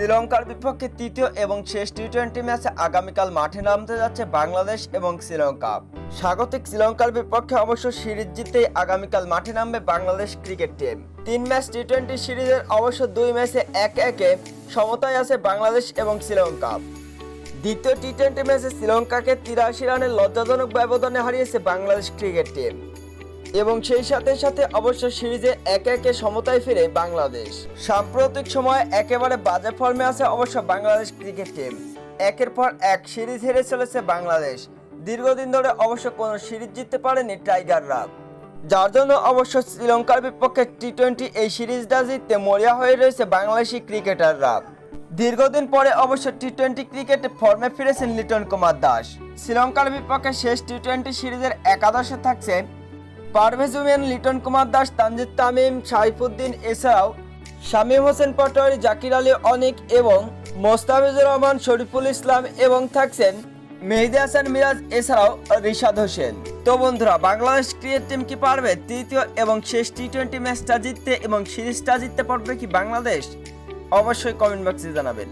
শ্রীলঙ্কার বিপক্ষে তৃতীয় এবং শেষ টি টোয়েন্টি ম্যাচে আগামীকাল মাঠে নামতে যাচ্ছে বাংলাদেশ এবং শ্রীলঙ্কা। স্বাগতিক শ্রীলঙ্কার বিপক্ষে অবশ্য সিরিজ জিততেই আগামীকাল মাঠে নামবে বাংলাদেশ ক্রিকেট টিম। তিন ম্যাচ টি টোয়েন্টি সিরিজের অবশ্য দুই ম্যাচে এক একে সমতায় আছে বাংলাদেশ এবং শ্রীলঙ্কা। দ্বিতীয় টি টোয়েন্টি ম্যাচে শ্রীলঙ্কাকে তিরাশি রানের লজ্জাজনক ব্যবধানে হারিয়েছে বাংলাদেশ ক্রিকেট টিম। এবং সেই সাথে সাথে অবশ্য সিরিজে একে একে সমতায় ফিরে বাংলাদেশ। সাম্প্রতিক সময়ে একেবারে বাজে ফর্মে আছে অবশ্য বাংলাদেশ ক্রিকেট টিম। একের পর এক সিরিজ হেরে চলেছে বাংলাদেশ। দীর্ঘদিন ধরে অবশ্য কোনো সিরিজ জিততে পারেনি টাইগাররা। যার জন্য অবশ্য শ্রীলঙ্কার বিপক্ষে টি টোয়েন্টি এই সিরিজটা জিততে মরিয়া হয়ে রয়েছে বাংলাদেশি ক্রিকেটাররা। দীর্ঘদিন পরে অবশ্য টি টোয়েন্টি ক্রিকেটে ফর্মে ফিরেছেন লিটন কুমার দাস। শ্রীলঙ্কার বিপক্ষে শেষ টি টোয়েন্টি সিরিজের একাদশে থাকছে পারভেজ উমেন লিটন কুমার দাস, তানজিদ তামিম, সাইফুদ্দিন এছাড়াও শামীম হোসেন পটোয়ারি, জাকির আলী অনিক এবং মোস্তাফিজুর রহমান, শরীফুল ইসলাম এবং থাকছেন মেহেদি হাসান মিরাজ এছাড়াও রিশাদ হোসেন। তো বন্ধুরা, বাংলাদেশ ক্রিকেট টিম কি পারবে? তৃতীয় এবং শেষ টি টোয়েন্টি ম্যাচটা জিততে এবং সিরিজটা জিততে পারবে কি বাংলাদেশ? অবশ্যই কমেন্ট বক্সে জানাবেন।